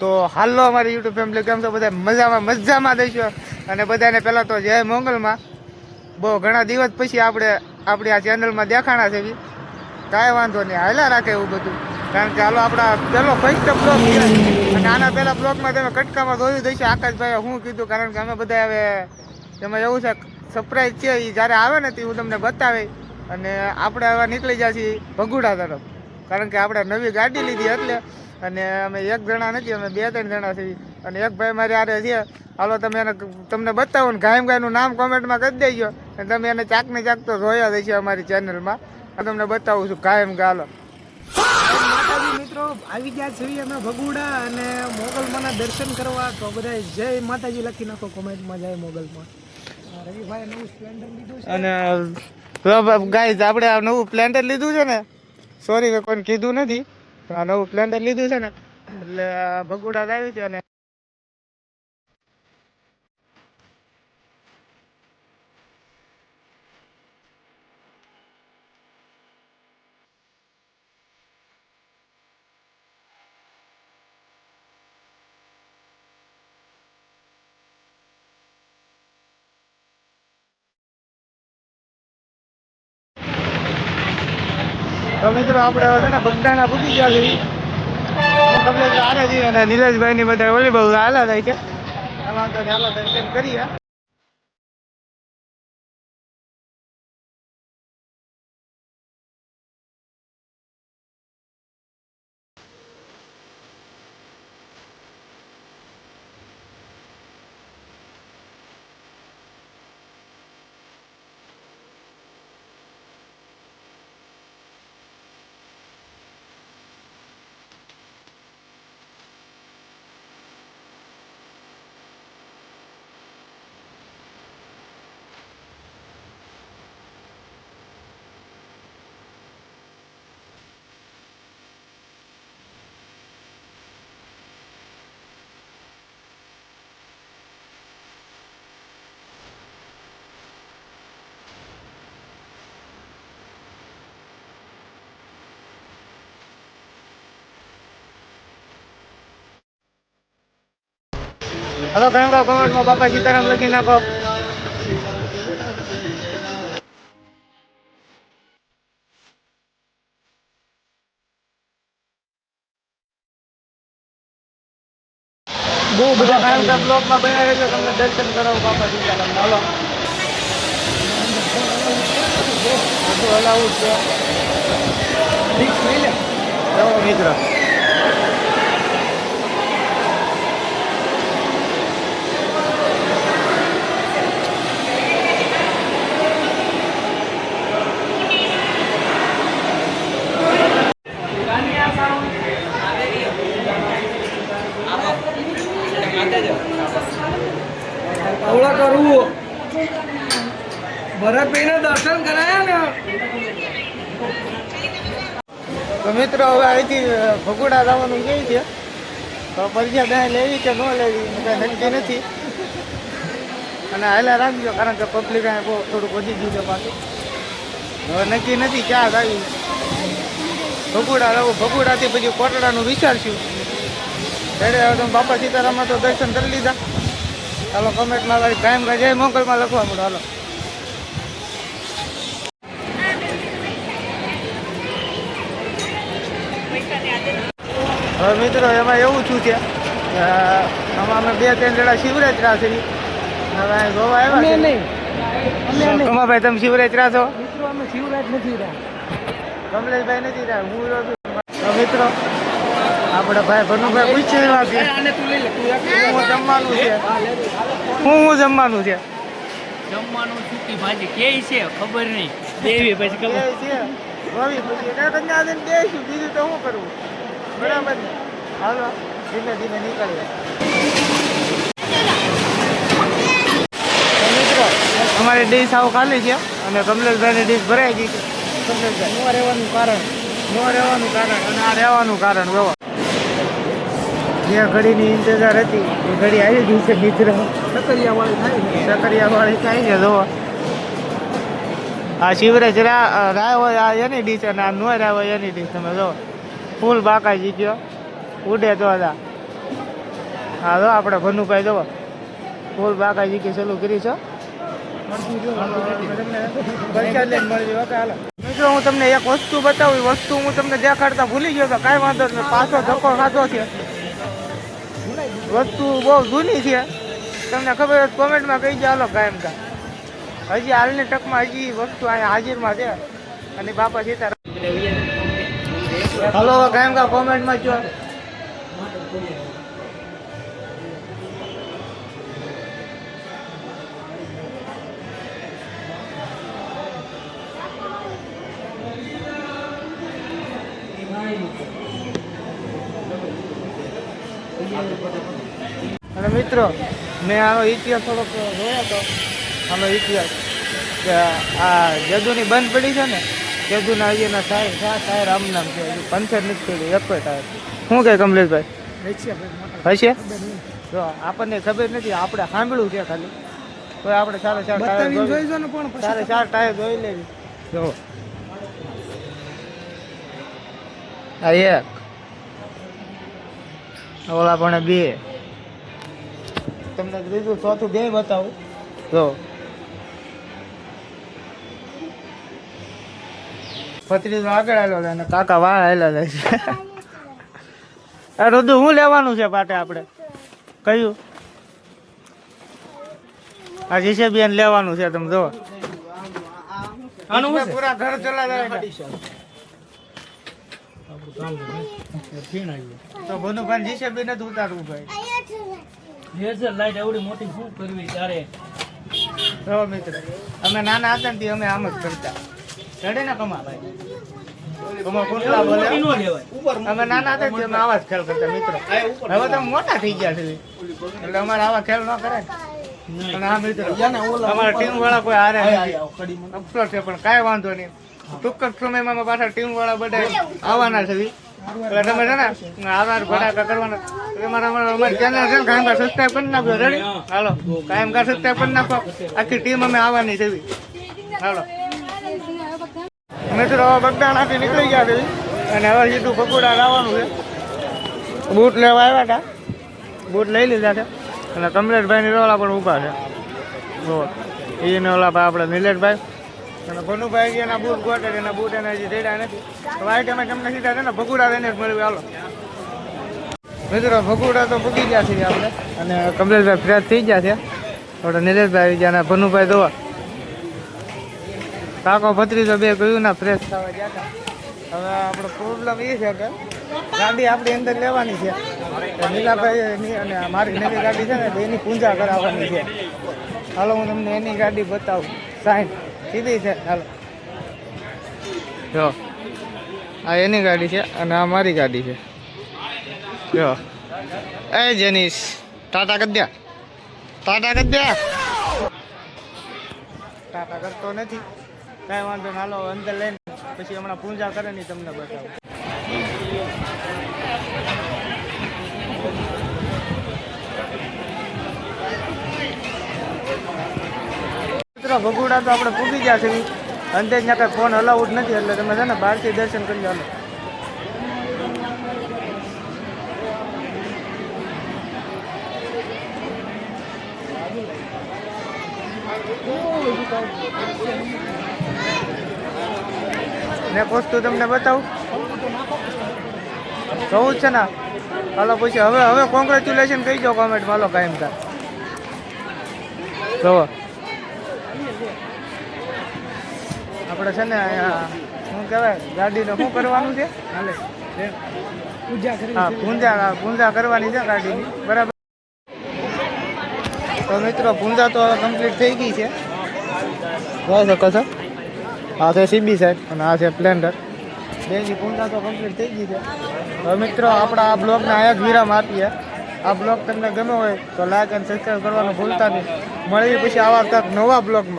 તો હાલો અમારી YouTube family કેમ છો? બધા મજામાં મજામાં દઈશું અને બધાને પહેલાં તો જય મંગલમાં. બહુ ઘણા દિવસ પછી આપણે, આપણી આ ચેનલમાં દેખાણા છે બી. કાંઈ વાંધો નહીં, હાલ્યા રાખે એવું બધું. કારણ કે હાલો આપણા પહેલો ફર્સ્ટ બ્લોગ અને આના પહેલાં બ્લોગમાં તમે કટકામાં જોયું દઈશું આકાશભાઈએ શું કીધું? કારણ કે અમે બધા હવે, એમાં એવું છે સરપ્રાઈઝ છે એ જ્યારે આવે ને તે હું તમને બતાવે અને આપણે હવે નીકળી જાય છીએ ભગુડા તરફ. કારણ કે આપણે નવી ગાડી લીધી એટલે અને અમે એક જણા નથી અમે બે ત્રણ જણા છીએ. અને એક ભાઈ મારી આરે છે. હાલો તમે એને તમને બતાવો ને ગાયમ ગાયનું નામ કોમેન્ટમાં કરી દેજો. અને તમે એને ચાકને ચાક તો જોયા દેશે અમારી ચેનલમાં. તમને બતાવું છું ગાયમ ગાલો. માતાજી મિત્રો આવી ગયા છીએ અમે ભગુડા અને મોગલમાંના દર્શન કરવા. તો બધા જય માતાજી લખી નાખો કોમેન્ટમાં જય મોગલમાં. રવિભાઈ નવું સ્પ્લેન્ડર લીધું છે. અને ગાઈઝ આપણે આ નવું પ્લેન્ટર લીધું છે ને? સોરી મેં કોઈને કીધું નથી. આ નવું પ્લેન્ડર લીધું છે ને. એટલે ભગુડા લાવી છે અને તો મિત્રો આપણે હવે ને બગદાણા પૂકી ગયા છે હું તમને આને છીએ અને નીરજભાઈ ની બધા વોલીબોલ હાલા થાય છે. એમાં તો ચાલો દર્શન કરીએ. હલો કયો કહો કોમેન્ટમાં બાપા સીતારામ લખી નાખો બહુ બધા કાયમ બ્લોકમાં બનાવે છે તમને દર્શન કરાવો બાપા સીતારામ હાલો બધું હલાવું જ છે ઠીક લઈ લે એવો મિત્ર અવળા કરવું ભરતભાઈને દર્શન કરાયા ને? તો મિત્રો, હવે અહીંથી ભગુડા લાવવાનું કહે છે? તો પરીક્ષા ત્યાં લેવી કે ન લેવી કાંઈ નક્કી નથી. અને હાલા રાખજો, કારણ કે પબ્લિક અહીં બહુ થોડુંક વધી ગયું છે પાછું. હવે નક્કી નથી ક્યાં આવી. ભગુડા જવું ભગુડાથી પછી કોટડાનું વિચારશું. ત્યારે હવે તમે બાપા સીતારામમાં તો દર્શન કરી લીધા. ચાલો કોમેન્ટમાં વાળી કાયમ જય મોકલમાં લખવા મળો હાલો. હવે મિત્રો એમાં એવું થયું છે આમાં અમે બે ત્રણ જણા શિવરાત્રા છે. હવે ગોવા આવ્યા નહીં. કમાભાઈ તમે શિવરાત્રા છો? મિત્રો અમે શિવરાજ નથી રહ્યા. કમલેશભાઈ નથી રહ્યા હું મિત્રો આપણે ભાઈ ભનુભાઈ પૂછે એવા છે આને તું લઈ લે હું જમવાનું છે. હા. હું જમવાનું છે? જમવાનું સૂકી ભાજી કેવી છે ખબર નહીં. દેવી પછી ખબર. છે રવિ પછી. બીજું તો શું કરવું બરાબર હાલો ધીમે ધીમે નીકળીએ. અમારી ડીશ આવું ખાલી છે અને કમલેશભાઈની ડીશ ભરાઈ ગઈ છે. કમલેશભાઈ ન રહેવાનું કારણ ન રહેવાનું કારણ અને આ રહેવાનું કારણ જોવો જે ઘડીની ઇંતજાર હતી એ ઘડી આવી ગઈ છે મિત્ર. સકરિયાવાળી થાય સકરિયાવાળી થાય છે જો આ શિવરાજ રાય હોય આ એની ડીશ અને આ નો રાય હોય એની ડીશ તમે જો ફૂલ બાકાઈ ગયો. ઉડે તો હતા હા જો આપણે ભનુભાઈ જવો ફૂલ બાકાજી કે ચાલુ કરી છો? મિત્રો હું તમને એક વસ્તુ બતાવું વસ્તુ હું તમને દેખાડતા ભૂલી ગયો તો કાંઈ વાંધો નહીં. પાછો ધક્કો ખાધો છે. વસ્તુ બહુ જૂની છે. તમને ખબર હોય કોમેન્ટમાં કહી હાલો કાયમ કા. હજી હાલની ટકમાં હજી વસ્તુ અહીંયા હાજરમાં છે. અને બાપા જીતા હલો કાયમ કા કોમેન્ટમાં જો. અને મિત્રો મેં આનો ઇતિહાસ થોડોક જોયો હતો આનો ઇતિહાસ કે આ જદુની બંધ પડી છે ને જદુના અહીંયાના સાહેબ સા સાહેબ રામ નામ છે હજુ પંચર નથી પડી એક કોઈ ટાયર શું કહે કમલેશભાઈ? ભાઈ હશે? જો આપણને ખબર નથી આપણે સાંભળ્યું છે ખાલી. તો આપણે સારા ચાર ટાયર સારા ચાર ટાયર જોઈ લેવી. જો. આ એક. ઓલા પણ બે. તમને ત્રીજું ચોથું બે બતાવું. જો. પત્રીસો આગળ આવેલો છે અને કાકા વાળ આવેલા જાય છે રુદુ શું લેવાનું છે પાટે આપણે? કયું? આ જીસેબીએન લેવાનું છે તમે જો. પૂરા ઘર ચલાવે તો ભનુભાઈ જીસેબી નથી ઉતારવું ભાઈ. લેઝર લાઈટ એવડી મોટી શું કરવી તારે? જો મિત્ર અમે નાના હતા ને અમે આમ જ કરતા. ચડે ને કમા ભાઈ? અમે નાના હતા અમે આવા જ ખેલ કરતા મિત્રો. હવે તો મોટા થઈ ગયા છે એટલે અમારે આવા ખેલ ન કરે અને આ મિત્રો અમારા ટીમ વાળા કોઈ હારે પણ કાંઈ વાંધો નહીં. ટૂંક જ સમયમાં પાછા ટીમ વાળા બધા આવવાના છે એટલે તમે છે ને, આધાર ભડાકા કરવાના. તમારા અમારા ચેનલ છે ને કાયમ કા સબસ્ક્રાઈબ કરી નાખો રેડી હાલો. કાયમ કા સબસ્ક્રાઈબ કરી નાખો. આખી ટીમ અમે આવવાની છે હાલો. મિત્રો, હવે બગદાણાથી નીકળી ગયા છે અને હવે સીધું પકોડા લાવવાનું છે. બૂટ લેવા આવ્યા હતા. બૂટ લઈ લીધા છે. અને કમલેશભાઈની રોલા પણ ઊભા છે. જો એને ઓલા આપણે નિલેશભાઈ. અને ભનુભાઈ ગયા એના બૂટ ગોટે એના બૂટ એના હજી રેડા નથી. તો આ ટાઈમે તમને સીધા છે ને, ભગુડા લઈને જ મળ્યું. હાલો. મિત્રો, ભગુડા તો ભૂગી ગયા છે આપણે. અને કમલેશભાઈ ફ્રેશ થઈ ગયા છે. આપણે નિલેશભાઈ આવી ગયા અને ભનુભાઈ દોવા કાકો ભત્રીજો બે ગયું ના, ફ્રેશ થવા ગયા હતા. હવે આપણો પ્રોબ્લેમ એ છે કે ગાડી આપણી અંદર લેવાની છે. નીલાભાઈ અને મારી નવી ગાડી છે ને એની પૂજા કરાવવાની છે. હાલો, હું તમને એની ગાડી બતાવું. સાઈન. સીધી છે, હાલો. જો, આ એની ગાડી છે અને આ મારી ગાડી છે. જો. એ જેનીશ ટાટા કરી દ્યા ટાટા કરી દ્યા ટાટા કરતો નથી. કાંઈ વાંધો નહીં, હાલો, અંદર લઈને પછી હમણાં પૂજા કરે ને તમને બતાવું. મિત્રો ભગુડા તો આપણે પૂગી ગયા છે. અંતે ત્યાં કાંઈ ફોન અલાઉડ નથી, એટલે તમે છે ને બહારથી દર્શન કરી લો. ને વસ્તુ તમને બતાવું. કહું છે ને, હાલો પછી હવે હવે કોંગ્રેચ્યુલેશન કહી જાઓ કોમેન્ટમાં હાલો કાયમ કા જોવો આપણે છે ને શું કહેવાય ગાડીને શું કરવાનું છે? હાલે. પૂજા કરી હા પૂંજા પૂંજા કરવાની છે ગાડીની. બરાબર. તો મિત્રો પૂંજા તો કમ્પ્લીટ થઈ ગઈ છે. જોઈ શકો છો આ છે સીબી સાહેબ અને આ છે સ્પ્લેન્ડર બેની પૂંજા તો કમ્પ્લીટ થઈ ગઈ છે. હવે મિત્રો આપણા આ બ્લોગને અહીંયા જ વિરામ આપીએ. આ બ્લોગ તમને ગમ્યો હોય તો લાઈક અને સબસ્ક્રાઈબ કરવાનું ભૂલતા નહીં. મળીએ પછી આવા કંઈક નવા બ્લોગમાં.